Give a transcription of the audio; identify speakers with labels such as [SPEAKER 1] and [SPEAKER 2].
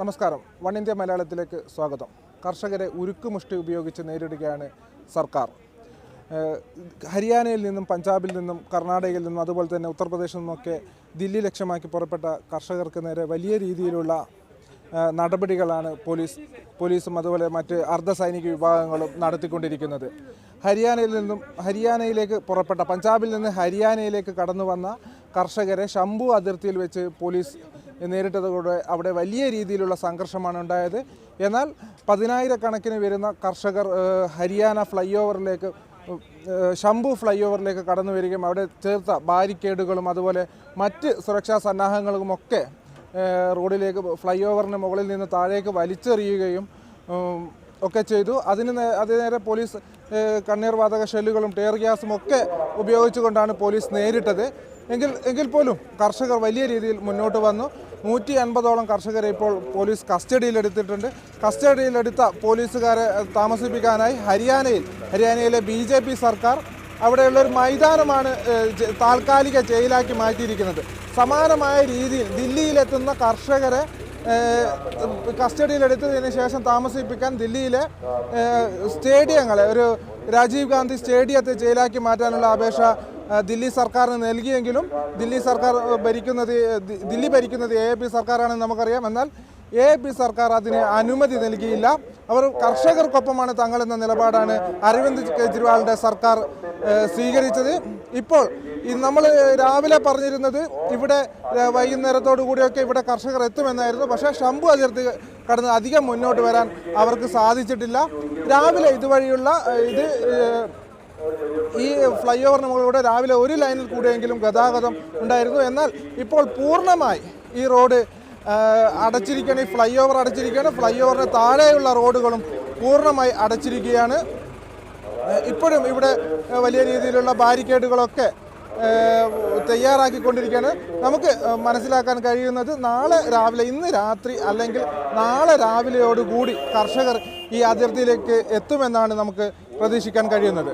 [SPEAKER 1] നമസ്കാരം. One India മലയാളത്തിലേക്ക് സ്വാഗതം. കർഷകരെ ഉരുക്കുമുഷ്ടി ഉപയോഗിച്ച് നേരിടുകയാണ് സർക്കാർ. ഹരിയാനയിൽ നിന്നും പഞ്ചാബിൽ നിന്നും കർണാടകയിൽ നിന്നും അതുപോലെ തന്നെ ഉത്തർപ്രദേശിൽ നിന്നൊക്കെ ദില്ലി ലക്ഷ്യമാക്കി പുറപ്പെട്ട കർഷകർക്ക് നേരെ വലിയ രീതിയിലുള്ള നടപടികളാണ് പോലീസ് പോലീസും അതുപോലെ മറ്റ് അർദ്ധസൈനിക വിഭാഗങ്ങളും നടത്തിക്കൊണ്ടിരിക്കുന്നത്. ഹരിയാനയിൽ നിന്നും ഹരിയാനയിലേക്ക് പുറപ്പെട്ട പഞ്ചാബിൽ നിന്ന് ഹരിയാനയിലേക്ക് കടന്നു വന്ന കർഷകരെ ശംഭു അതിർത്തിയിൽ വെച്ച് പോലീസ് നേരിട്ടതോടെ അവിടെ വലിയ രീതിയിലുള്ള സംഘർഷമാണ് ഉണ്ടായത്. എന്നാൽ പതിനായിരക്കണക്കിന് വരുന്ന കർഷകർ ഹരിയാന ഫ്ലൈ ഓവറിലേക്ക് ശംഭു ഫ്ലൈ ഓവറിലേക്ക് കടന്നു വരികയും അവിടെ ചേർത്ത ബാരിക്കേഡുകളും അതുപോലെ മറ്റ് സുരക്ഷാ സന്നാഹങ്ങളുമൊക്കെ റോഡിലേക്ക് ഫ്ലൈ ഓവറിന് മുകളിൽ നിന്ന് താഴേക്ക് വലിച്ചെറിയുകയും ഒക്കെ ചെയ്തു. അതിന് നേ- അതിന് നേരെ പോലീസ് കണ്ണീർവാതക കണ്ണീർ വാതക ഷെല്ലുകളും ടയർ ഗ്യാസും ഒക്കെ ഉപയോഗിച്ചുകൊണ്ടാണ് പോലീസ് നേരിട്ടത്. എങ്കിൽ എങ്കിൽ പോലും കർഷകർ വലിയ രീതിയിൽ മുന്നോട്ട് വന്നു. നൂറ്റി അൻപതോളം കർഷകരെ ഇപ്പോൾ പോലീസ് കസ്റ്റഡിയിലെടുത്തിട്ടുണ്ട്. കസ്റ്റഡിയിലെടുത്ത പോലീസുകാരെ താമസിപ്പിക്കാനായി ഹരിയാനയിൽ ഹരിയാനയിലെ ബി ജെ പി സർക്കാർ അവിടെയുള്ള ഒരു മൈതാനമാണ് താൽക്കാലിക ജയിലാക്കി മാറ്റിയിരിക്കുന്നത്. സമാനമായ രീതിയിൽ ദില്ലിയിലെത്തുന്ന കർഷകരെ കസ്റ്റഡിയിലെടുത്തതിന് ശേഷം താമസിപ്പിക്കാൻ ദില്ലിയിലെ സ്റ്റേഡിയങ്ങളെ ഒരു രാജീവ് ഗാന്ധി സ്റ്റേഡിയത്തെ ജയിലാക്കി മാറ്റാനുള്ള അപേക്ഷ ദില്ലി സർക്കാരിന് നൽകിയെങ്കിലും ദില്ലി സർക്കാർ ഭരിക്കുന്നത് ദില്ലി ഭരിക്കുന്നത് എ പി സർക്കാരാണെന്ന് നമുക്കറിയാം. എന്നാൽ എ പി സർക്കാർ അതിന് അനുമതി നൽകിയില്ല. അവർ കർഷകർക്കൊപ്പമാണ് തങ്ങളെന്ന നിലപാടാണ് അരവിന്ദ് കെജ്രിവാളിന്റെ സർക്കാർ സ്വീകരിച്ചത്. ഇപ്പോൾ നമ്മൾ രാവിലെ പറഞ്ഞിരുന്നത് ഇവിടെ വൈകുന്നേരത്തോടു കൂടിയൊക്കെ ഇവിടെ കർഷകർ എത്തുമെന്നായിരുന്നു. പക്ഷേ ശംഭു അതിർത്തി കടന്ന് അധികം മുന്നോട്ട് വരാൻ അവർക്ക് സാധിച്ചിട്ടില്ല. രാവിലെ ഇതുവഴിയുള്ള ഇത് ഈ ഫ്ലൈ ഓവറിന് മുകളിലൂടെ രാവിലെ ഒരു ലൈനിൽ കൂടിയെങ്കിലും ഗതാഗതം ഉണ്ടായിരുന്നു. എന്നാൽ ഇപ്പോൾ പൂർണമായി ഈ റോഡ് അടച്ചിരിക്കുകയാണ്. ഈ ഫ്ലൈ ഓവർ അടച്ചിരിക്കുകയാണ്. ഫ്ലൈ ഓവറിന് താഴെയുള്ള റോഡുകളും പൂർണമായി അടച്ചിരിക്കുകയാണ്. ഇപ്പോഴും ഇവിടെ വലിയ രീതിയിലുള്ള ബാരിക്കേഡുകളൊക്കെ തയ്യാറാക്കിക്കൊണ്ടിരിക്കുകയാണ്. നമുക്ക് മനസ്സിലാക്കാൻ കഴിയുന്നത് നാളെ രാവിലെ ഇന്ന് രാത്രി അല്ലെങ്കിൽ നാളെ രാവിലെയോടുകൂടി കർഷകർ ഈ അതിർത്തിയിലേക്ക് എത്തുമെന്നാണ് നമുക്ക് പ്രതീക്ഷിക്കാൻ കഴിയുന്നത്.